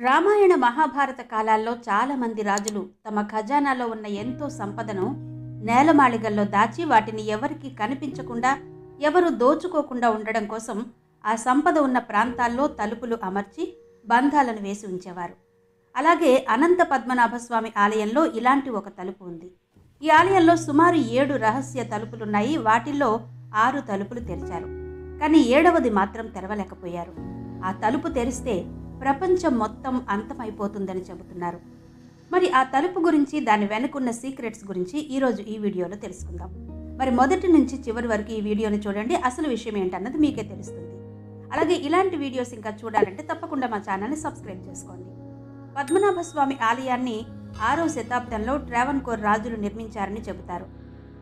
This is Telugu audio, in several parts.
రామాయణ మహాభారత కాలాల్లో చాలామంది రాజులు తమ ఖజానాలో ఉన్న ఎంతో సంపదను నేలమాళిగల్లో దాచి వాటిని ఎవరికి కనిపించకుండా ఎవరు దోచుకోకుండా ఉండడం కోసం ఆ సంపద ఉన్న ప్రాంతాల్లో తలుపులు అమర్చి బంధాలను వేసి ఉంచేవారు. అలాగే అనంత పద్మనాభస్వామి ఆలయంలో ఇలాంటి ఒక తలుపు ఉంది. ఈ ఆలయంలో సుమారు ఏడు రహస్య తలుపులున్నాయి. వాటిల్లో ఆరు తలుపులు తెరిచారు. కానీ ఏడవది మాత్రం తెరవలేకపోయారు. ఆ తలుపు తెరిస్తే ప్రపంచం మొత్తం అంతమైపోతుందని చెబుతున్నారు. మరి ఆ తలుపు గురించి దాని వెనుకున్న సీక్రెట్స్ గురించి ఈరోజు ఈ వీడియోలో తెలుసుకుందాం. మరి మొదటి నుంచి చివరి వరకు ఈ వీడియోని చూడండి. అసలు విషయం ఏంటన్నది మీకే తెలుస్తుంది. అలాగే ఇలాంటి వీడియోస్ ఇంకా చూడాలంటే తప్పకుండా మా ఛానల్ని సబ్స్క్రైబ్ చేసుకోండి. పద్మనాభ స్వామి ఆలయాన్ని ఆరో శతాబ్దంలో ట్రావెన్కోర్ రాజులు నిర్మించారని చెబుతారు.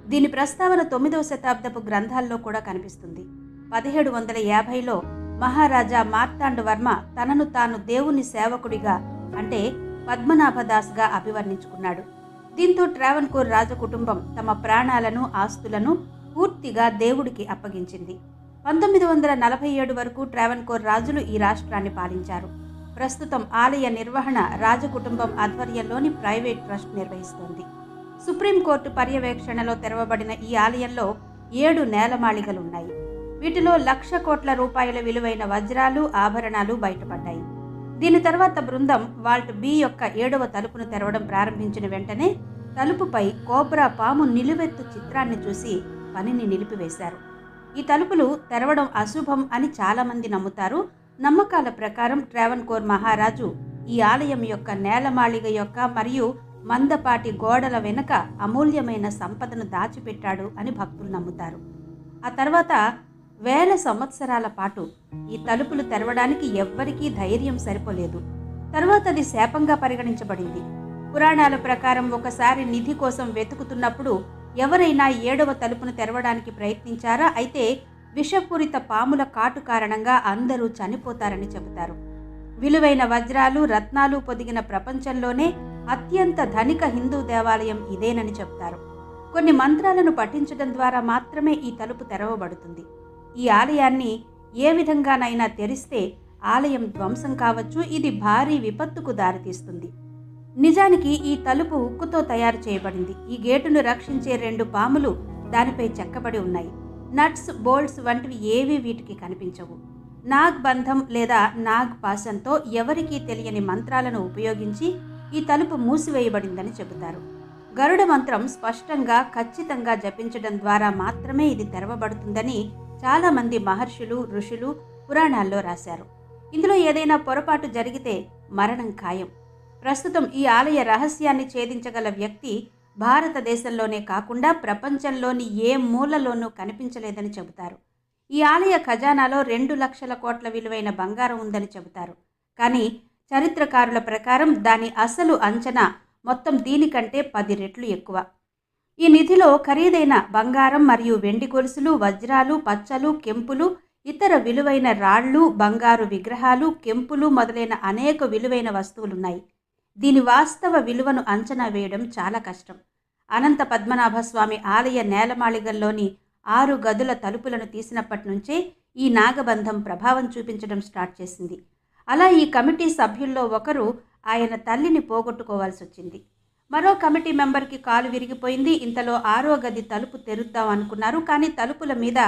దీని ప్రస్తావన తొమ్మిదవ శతాబ్దపు గ్రంథాల్లో కూడా కనిపిస్తుంది. పదిహేడు వందల యాభైలో మహారాజా మార్తాండ వర్మ తనను తాను దేవుని సేవకుడిగా అంటే పద్మనాభదాస్గా అభివర్ణించుకున్నాడు. దీంతో ట్రావెన్కోర్ రాజకుటుంబం తమ ప్రాణాలను ఆస్తులను పూర్తిగా దేవుడికి అప్పగించింది. పంతొమ్మిది వందల నలభై ఏడు వరకు ట్రావెన్కోర్ రాజులు ఈ రాష్ట్రాన్ని పాలించారు. ప్రస్తుతం ఆలయ నిర్వహణ రాజకుటుంబం ఆధ్వర్యంలోని ప్రైవేట్ ట్రస్ట్ నిర్వహిస్తోంది. సుప్రీంకోర్టు పర్యవేక్షణలో తెరవబడిన ఈ ఆలయంలో ఏడు నేలమాళిగలున్నాయి. వీటిలో లక్ష కోట్ల రూపాయల విలువైన వజ్రాలు ఆభరణాలు బయటపడ్డాయి. దీని తర్వాత బృందం వాల్ట్ బి యొక్క ఏడవ తలుపును తెరవడం ప్రారంభించిన వెంటనే తలుపుపై కోబ్రా పాము నిలువెత్తు చిత్రాన్ని చూసి పనిని నిలిపివేశారు. ఈ తలుపులు తెరవడం అశుభం అని చాలామంది నమ్ముతారు. నమ్మకాల ప్రకారం ట్రావెన్కోర్ మహారాజు ఈ ఆలయం యొక్క నేలమాళిగ యొక్క మరియు మందపాటి గోడల వెనుక అమూల్యమైన సంపదను దాచిపెట్టాడు అని భక్తులు నమ్ముతారు. ఆ తర్వాత వేల సంవత్సరాల పాటు ఈ తలుపులు తెరవడానికి ఎవ్వరికీ ధైర్యం సరిపోలేదు. తర్వాత అది శాపంగా పరిగణించబడింది. పురాణాల ప్రకారం ఒకసారి నిధి కోసం వెతుకుతున్నప్పుడు ఎవరైనా ఏడవ తలుపును తెరవడానికి ప్రయత్నించారా? అయితే విషపూరిత పాముల కాటు కారణంగా అందరూ చనిపోతారని చెబుతారు. విలువైన వజ్రాలు రత్నాలు పొదిగిన ప్రపంచంలోనే అత్యంత ధనిక హిందూ దేవాలయం ఇదేనని చెప్తారు కొన్ని మంత్రాలను పఠించడం ద్వారా మాత్రమే ఈ తలుపు తెరవబడుతుంది. ఈ ఆలయాన్ని ఏ విధంగానైనా తెరిస్తే ఆలయం ధ్వంసం కావచ్చు ఇది భారీ విపత్తుకు దారితీస్తుంది. నిజానికి ఈ తలుపు ఉక్కుతో తయారు చేయబడింది. ఈ గేటును రక్షించే రెండు పాములు దానిపై చెక్కబడి ఉన్నాయి. నట్స్ బోల్ట్స్ వంటివి ఏవి వీటికి కనిపించవు. నాగ్ బంధం లేదా నాగ్ పాశంతో ఎవరికీ తెలియని మంత్రాలను ఉపయోగించి ఈ తలుపు మూసివేయబడిందని చెబుతారు. గరుడ మంత్రం స్పష్టంగా ఖచ్చితంగా జపించడం ద్వారా మాత్రమే ఇది తెరవబడుతుందని చాలామంది మహర్షులు ఋషులు పురాణాల్లో రాశారు. ఇందులో ఏదైనా పొరపాటు జరిగితే మరణం ఖాయం. ప్రస్తుతం ఈ ఆలయ రహస్యాన్ని ఛేదించగల వ్యక్తి భారతదేశంలోనే కాకుండా ప్రపంచంలోని ఏ మూలలోనూ కనిపించలేదని చెబుతారు. ఈ ఆలయ ఖజానాలో రెండు లక్షల కోట్ల విలువైన బంగారం ఉందని చెబుతారు. కానీ చరిత్రకారుల ప్రకారం దాని అసలు అంచనా మొత్తం దీనికంటే పది రెట్లు ఎక్కువ. ఈ నిధిలో ఖరీదైన బంగారం మరియు వెండి గొలుసులు వజ్రాలు పచ్చలు కెంపులు ఇతర విలువైన రాళ్ళు బంగారు విగ్రహాలు కెంపులు మొదలైన అనేక విలువైన వస్తువులున్నాయి. దీని వాస్తవ విలువను అంచనా వేయడం చాలా కష్టం. అనంత పద్మనాభస్వామి ఆలయ నేలమాళిగల్లోని ఆరు గదుల తలుపులను తీసినప్పటి నుంచే ఈ నాగబంధం ప్రభావం చూపించడం స్టార్ట్ చేసింది. అలా ఈ కమిటీ సభ్యుల్లో ఒకరు ఆయన తల్లిని పోగొట్టుకోవాల్సి వచ్చింది మరో కమిటీ మెంబర్కి కాలు విరిగిపోయింది. ఇంతలో ఆరో గది తలుపు తెరుద్దాం అనుకున్నారు. కానీ తలుపుల మీద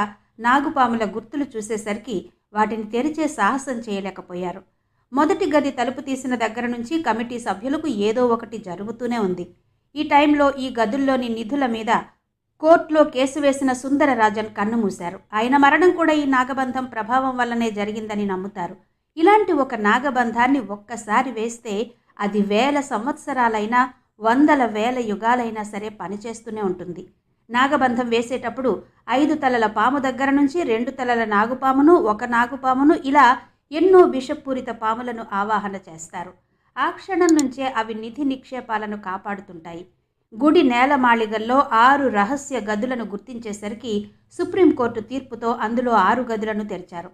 నాగుపాముల గుర్తులు చూసేసరికి వాటిని తెరిచే సాహసం చేయలేకపోయారు. మొదటి గది తలుపు తీసిన దగ్గర నుంచి కమిటీ సభ్యులకు ఏదో ఒకటి జరుగుతూనే ఉంది. ఈ టైంలో ఈ గదుల్లోని నిధుల మీద కోర్టులో కేసు వేసిన సుందరరాజన్ కన్నుమూశారు ఆయన మరణం కూడా ఈ నాగబంధం ప్రభావం వల్లనే జరిగిందని నమ్ముతారు. ఇలాంటి ఒక నాగబంధాన్ని ఒక్కసారి వేస్తే అది వేల సంవత్సరాలైనా వందల వేల యుగాలైనా సరే పనిచేస్తూనే ఉంటుంది. నాగబంధం వేసేటప్పుడు ఐదు తలల పాము దగ్గర నుంచి రెండు తలల నాగుపామును ఒక నాగుపామును ఇలా ఎన్నో విషపూరిత పాములను ఆవాహన చేస్తారు. ఆ క్షణం నుంచే అవి నిధి నిక్షేపాలను కాపాడుతుంటాయి. గుడి నేలమాళిగల్లో ఆరు రహస్య గదులను గుర్తించేసరికి సుప్రీంకోర్టు తీర్పుతో అందులో ఆరు గదులను తెరిచారు.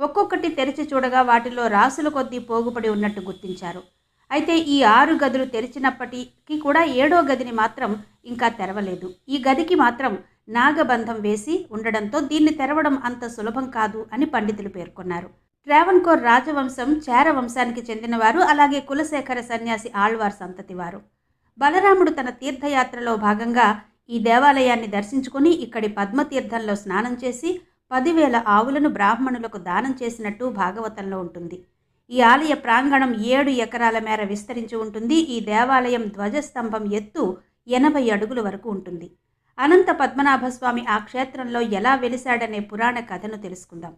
ఒక్కొక్కటి తెరిచి చూడగా వాటిలో రాసుల కొద్దీ పోగుపడి ఉన్నట్టు గుర్తించారు. అయితే ఈ ఆరు గదులు తెరిచినప్పటికీ కూడా ఏడో గదిని మాత్రం ఇంకా తెరవలేదు. ఈ గదికి మాత్రం నాగబంధం వేసి ఉండడంతో దీన్ని తెరవడం అంత సులభం కాదు అని పండితులు పేర్కొన్నారు. ట్రావెన్కోర్ రాజవంశం చేర వంశానికి చెందినవారు అలాగే కులశేఖర సన్యాసి ఆళ్వార్ సంతతివారు. బలరాముడు తన తీర్థయాత్రలో భాగంగా ఈ దేవాలయాన్ని దర్శించుకుని ఇక్కడి పద్మతీర్థంలో స్నానం చేసి పదివేల ఆవులను బ్రాహ్మణులకు దానం చేసినట్టు భాగవతంలో ఉంటుంది. ఈ ఆలయ ప్రాంగణం ఏడు ఎకరాల మేర విస్తరించి ఉంటుంది. ఈ దేవాలయం ధ్వజస్తంభం ఎత్తు ఎనభై అడుగుల వరకు ఉంటుంది. అనంత పద్మనాభస్వామి ఆ క్షేత్రంలో ఎలా వెలిశాడనే పురాణ కథను తెలుసుకుందాం.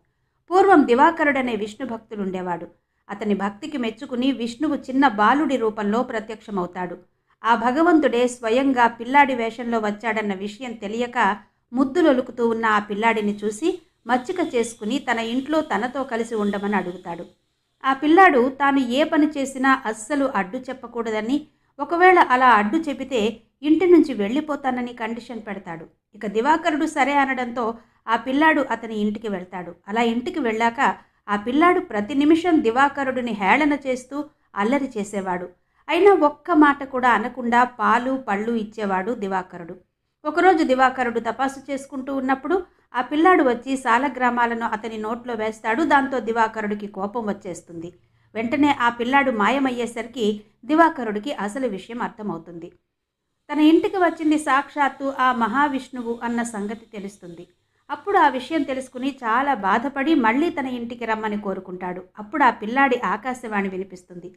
పూర్వం దివాకరుడనే విష్ణు భక్తులుండేవాడు అతని భక్తికి మెచ్చుకుని విష్ణువు చిన్న బాలుడి రూపంలో ప్రత్యక్షమవుతాడు. ఆ భగవంతుడే స్వయంగా పిల్లాడి వేషంలో వచ్చాడన్న విషయం తెలియక ముద్దులొలుకుతూ ఉన్న ఆ పిల్లాడిని చూసి మచ్చిక చేసుకుని తన ఇంట్లో తనతో కలిసి ఉండమని అడుగుతాడు. ఆ పిల్లాడు తాను ఏ పని చేసినా అస్సలు అడ్డు చెప్పకూడదని ఒకవేళ అలా అడ్డు చెబితే ఇంటి నుంచి వెళ్ళిపోతానని కండిషన్ పెడతాడు. ఇక దివాకరుడు సరే అనడంతో ఆ పిల్లాడు అతని ఇంటికి వెళ్తాడు. అలా ఇంటికి వెళ్ళాక ఆ పిల్లాడు ప్రతి నిమిషం దివాకరుడిని హేళన చేస్తూ అల్లరి చేసేవాడు. అయినా ఒక్క మాట కూడా అనకుండా పాలు పళ్ళు ఇచ్చేవాడు దివాకరుడు. ఒకరోజు దివాకరుడు తపాసు చేసుకుంటూ ఉన్నప్పుడు ఆ పిల్లాడు వచ్చి సాలగ్రామాలను అతని నోట్లో వేస్తాడు. దాంతో దివాకరుడికి కోపం వచ్చేస్తుంది. వెంటనే ఆ పిల్లాడు మాయమయ్యేసరికి దివాకరుడికి అసలు విషయం అర్థమవుతుంది. తన ఇంటికి వచ్చింది సాక్షాత్తు ఆ మహావిష్ణువు అన్న సంగతి తెలుస్తుంది. అప్పుడు ఆ విషయం తెలుసుకుని చాలా బాధపడి మళ్ళీ తన ఇంటికి రమ్మని కోరుకుంటాడు. అప్పుడు ఆ పిల్లాడి ఆకాశవాణి వినిపిస్తుంది.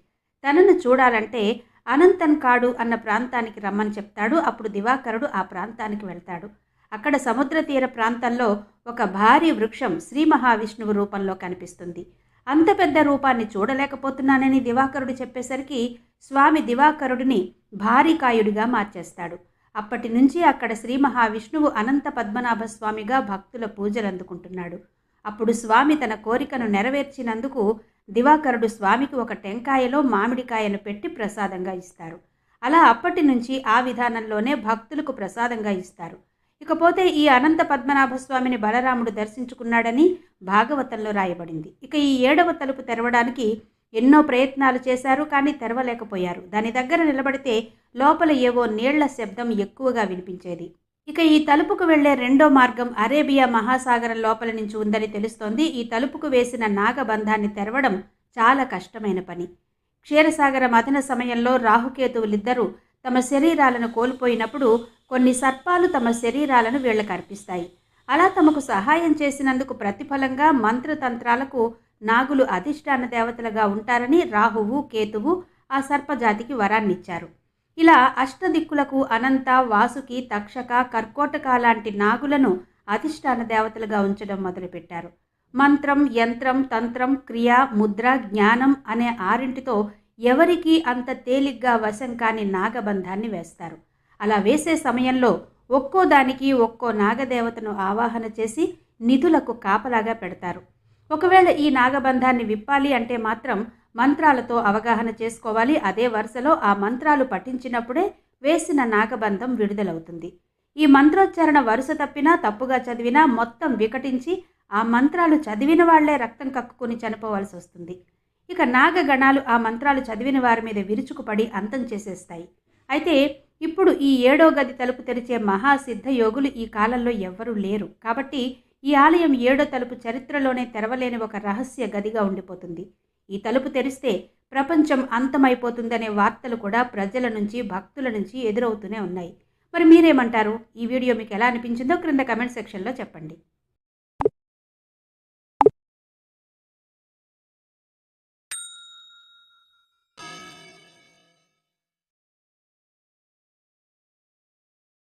తనను చూడాలంటే అనంతన్ కాడు అన్న ప్రాంతానికి రమ్మని చెప్తాడు. అప్పుడు దివాకరుడు ఆ ప్రాంతానికి వెళ్తాడు. అక్కడ సముద్ర తీర ప్రాంతంలో ఒక భారీ వృక్షం శ్రీ మహావిష్ణువు రూపంలో కనిపిస్తుంది. అంత పెద్ద రూపాన్ని చూడలేకపోతున్నానని దివాకరుడు చెప్పేసరికి స్వామి దివాకరుడిని భారీకాయుడిగా మార్చేస్తాడు. అప్పటి నుంచి అక్కడ శ్రీ మహావిష్ణువు అనంత పద్మనాభ స్వామిగా భక్తుల పూజలు అందుకుంటున్నాడు అప్పుడు స్వామి తన కోరికను నెరవేర్చినందుకు దివాకరుడు స్వామికి ఒక టెంకాయలో మామిడికాయను పెట్టి ప్రసాదంగా ఇస్తారు. అలా అప్పటి నుంచి ఆ విధానంలోనే భక్తులకు ప్రసాదంగా ఇస్తారు. ఇకపోతే ఈ అనంత పద్మనాభ స్వామిని బలరాముడు దర్శించుకున్నాడని భాగవతంలో రాయబడింది. ఇక ఈ ఏడవ తలుపు తెరవడానికి ఎన్నో ప్రయత్నాలు చేశారు కానీ తెరవలేకపోయారు. దాని దగ్గర నిలబడితే లోపల ఏవో నీళ్ళ శబ్దం ఎక్కువగా వినిపించేది. ఇక ఈ తలుపుకు వెళ్ళే రెండో మార్గం అరేబియా మహాసాగరం లోపల నుంచి ఉందని తెలుస్తోంది. ఈ తలుపుకు వేసిన నాగబంధాన్ని తెరవడం చాలా కష్టమైన పని. క్షీరసాగర మథన సమయంలో రాహుకేతువులిద్దరూ తమ శరీరాలను కోల్పోయినప్పుడు కొన్ని సర్పాలు తమ శరీరాలను వీళ్ళకి అర్పిస్తాయి. అలా తమకు సహాయం చేసినందుకు ప్రతిఫలంగా మంత్రతంత్రాలకు నాగులు అధిష్టాన దేవతలుగా ఉంటారని రాహువు కేతువు ఆ సర్పజాతికి వరాన్నిచ్చారు. ఇలా అష్టదిక్కులకు అనంత వాసుకి తక్షక కర్కోటక లాంటి నాగులను అధిష్టాన దేవతలుగా ఉంచడం మొదలుపెట్టారు. మంత్రం యంత్రం తంత్రం క్రియ ముద్ర జ్ఞానం అనే ఆరింటితో ఎవరికీ అంత తేలిగ్గా వశం కాని నాగబంధాన్ని వేస్తారు. అలా వేసే సమయంలో ఒక్కో దానికి ఒక్కో నాగదేవతను ఆవాహన చేసి నిధులకు కాపలాగా పెడతారు. ఒకవేళ ఈ నాగబంధాన్ని విప్పాలి అంటే మాత్రం మంత్రాలతో అవగాహన చేసుకోవాలి. అదే వరుసలో ఆ మంత్రాలు పఠించినప్పుడే వేసిన నాగబంధం విడుదలవుతుంది. ఈ మంత్రోచ్చారణ వరుస తప్పినా తప్పుగా చదివినా మొత్తం వికటించి ఆ మంత్రాలు చదివిన వాళ్ళే రక్తం కక్కుకుని చనిపోవాల్సి వస్తుంది. ఇక నాగగణాలు ఆ మంత్రాలు చదివిన వారి మీద విరుచుకుపడి అంతం చేసేస్తాయి. అయితే ఇప్పుడు ఈ ఏడో గది తలుపు తెరిచే మహాసిద్ధ యోగులు ఈ కాలంలో ఎవ్వరూ లేరు. కాబట్టి ఈ ఆలయం ఏడో తలుపు చరిత్రలోనే తెరవలేని ఒక రహస్య గదిగా ఉండిపోతుంది. ఈ తలుపు తెరిస్తే ప్రపంచం అంతమైపోతుందనే వార్తలు కూడా ప్రజల నుంచి భక్తుల నుంచి ఎదురవుతూనే ఉన్నాయి. మరి మీరేమంటారు? ఈ వీడియో మీకు ఎలా అనిపించిందో క్రింద కమెంట్ సెక్షన్లో చెప్పండి.